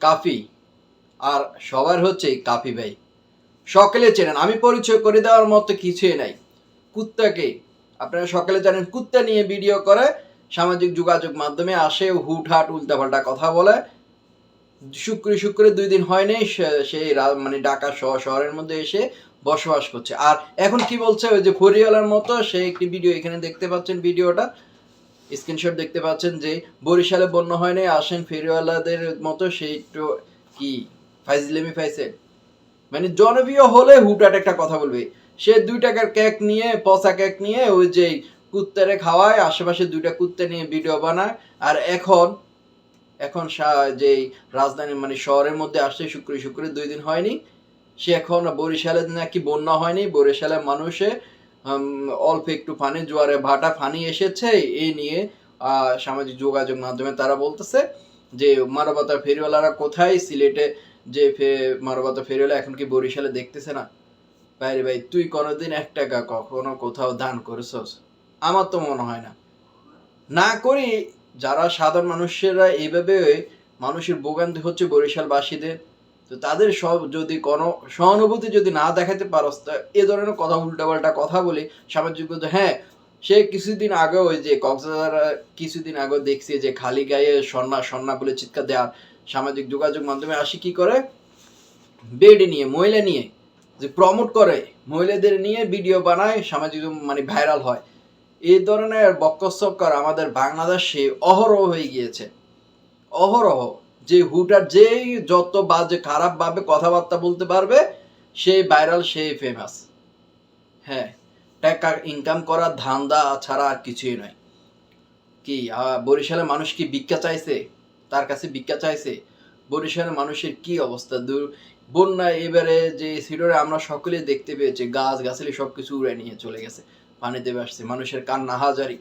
কাফি। আর সবার হচ্ছে কাফি ভাই। সকলে চেনেন, আমি পরিচয় করে দেওয়ার মতো কিছুই নাই। কুত্তাকে, আপনারা সকালে জানেন, কুত্তা নিয়ে ভিডিও করে, সামাজিক যোগাযোগ মাধ্যমে আসে, হুটহাট উল্টাপাল্টা কথা বলে। শুক্রে শুক্রে দুই দিন হয়নি সে- মানে ঢাকা শহ- শহরের মধ্যে এসে বসবাস করছে। আর এখন কি বলছে, ওই যে ফরিয়ালার মতো, সে একটি ভিডিও এখানে দেখতে পাচ্ছেন, ভিডিওটা। স্ক্রিনশট দেখতে পাচ্ছেন যে বরিশালে বন্য হয়নি আসেন ফেরিওয়ালাদের মতো সে একটু কি? ফাইজলেমি পাইছে মানে জনপ্রিয় হলে হুটহাট একটা কথা বলবে। সে দুই টাকার কেক নিয়ে, পচা কেক নিয়ে, ওই যে কুত্তারে খাওয়ায়, আশেপাশে দুইটা কুত্তা নিয়ে ভিডিও বানায়, আর এখন এখন যেই রাজধানী মানে শহরের মধ্যে আসছে শুক্র শুক্র দুই দিন হয়নি, সে এখন বরিশালে নাকি বন্যা হয়নি, বরিশালের মানুষে অল্প একটু পানি, জোয়ারে ভাটা পানি এসেছে এই নিয়ে সামাজিক যোগাযোগ মাধ্যমে তারা বলতেছে যে, মানবতা ফেরিওয়ালারা কোথায়? সিলেটে যে মানবতা ফেরিওয়ালা এখন কি বরিশালে দেখতেছে না? বাইরে ভাই, তুই কোনোদিন এক টাকা কখনো কোথাও দান করেছস? আমার তো মনে হয় না। না করি, যারা সাধারণ মানুষেরা এইভাবে মানুষের ভোগান্তি হচ্ছে বরিশালবাসীদের। তো তাদের সব যদি কোনো সহানুভূতি যদি না দেখাতে পারস, তা এ ধরনের কথা উল্টাপাল্টা কথা বলে সামাজিক হ্যাঁ সে কিছুদিন আগে ওই যে কক্সবাজার কিছুদিন আগে দেখছি যে খালি গায়ে সন্না সন্না বলে চিৎকার দেওয়ার সামাজিক যোগাযোগ মাধ্যমে আসি কি করে? বেড নিয়ে, মহিলা নিয়ে যে প্রমোট করে, মহিলাদের নিয়ে ভিডিও বানায়, সামাজিক মানে ভাইরাল হয়। এই ধরনের বক্কসক্কর আমাদের বাংলাদেশে অহরহ হয়ে গিয়েছে। অহরহ। যে হুটার যেই যত বাজে খারাপ ভাবে কথাবার্তা বলতে পারবে, সেই ভাইরাল সেই ফেমাস হ্যাঁ টাকা ইনকাম করার ধান্দা ছাড়া আর কিছুই নয়। কি বরিশালের মানুষ কি ভিক্ষা চাইছে? তার কাছে ভিক্ষা চাইছে? বরিশালের মানুষের কি অবস্থা? দূর, বন্যা এবারে যে সিডরে আমরা সকলে দেখতে পেয়েছি গাছ গাছালি সবকিছু উড়ে নিয়ে চলে গেছে, পানিতে আসছে মানুষের কান্না হাজারি।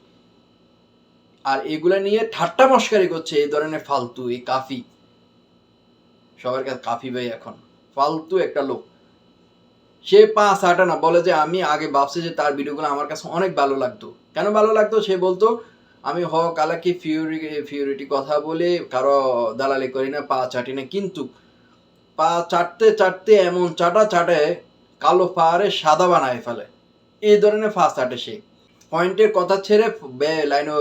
আর এগুলা নিয়ে ঠাট্টা মস্কারি করছে এই ধরনের ফালতু, এই কাফি। সবার কাছে কাফি ভাই এখন। ফালতু একটা লোক। সে পাঁচ আটা না, বলে যে আমি আগে ভাবছি যে তার ভিডিওগুলো আমার কাছে অনেক ভালো লাগতো। কেন ভালো লাগতো? সে বলতো, আমি হ কালাকি ফিউরি ফিউরিটি কথা বলে কারও দালালি করি না, পা চাটি না। কিন্তু পা চাটতে চাটতে এমন চাটা চাটে কালো পাহাড়ে সাদা বানায় ফেলে। এই ধরনের ফার্স্ট চাটে সে। পয়েন্টের কথা ছেড়ে লাইন ও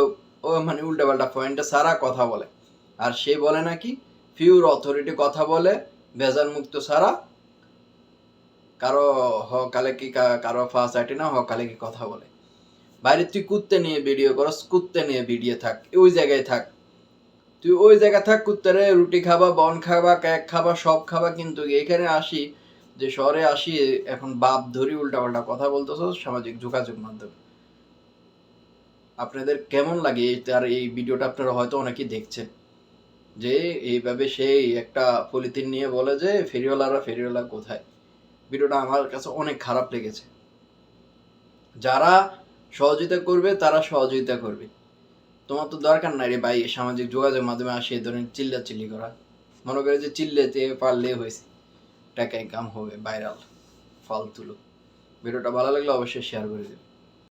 মানে উল্টাপাল্টা পয়েন্টে সারা কথা বলে। আর সে বলে নাকি ফিউর অথরিটি কথা বলে, ভেজাল মুক্ত সারা কারও হ, কালে কি কারও ফার্স্ট আইটি না, হ, কালে কি কথা বলে। বাইরে তুই কুত্তে নিয়ে ভিডিও করস, কুত্তে নিয়ে ভিডিও থাক, ওই জায়গায় থাক। তুই ওই জায়গায় থাক কুত্তারে রুটি খাবা, বন খাবা কেক খাবা, সব খাবা, কিন্তু এখানে আসি, যে শহরে আসি, এখন বাপ ধরি উল্টাপাল্টা কথা বলতেছ, সামাজিক যোগাযোগ মাধ্যমে। আপনাদের কেমন লাগে? তার, এই ভিডিওটা আপনারা হয়তো অনেকেই দেখছেন। যে এইভাবে সেই একটা পলিথিন নিয়ে বলে যে, ফেরিওয়ালারা ফেরিওয়ালা কোথায়? ভিডিওটা আমার কাছে অনেক খারাপ লেগেছে। যারা সহযোগিতা করবে, তারা সহযোগিতা করবে। তোমার তো দরকার নাই রে ভাই, সামাজিক যোগাযোগ মাধ্যমে আসে এই ধরনের চিল্লা চিল্লি করা। মনে করে যে চিল্লেতে পারলে হয়েছে। টাকা ইনকাম হবে ভাইরাল ফালতু লোক। ভিডিওটা ভালো লাগলে অবশ্যই শেয়ার করে দেবে।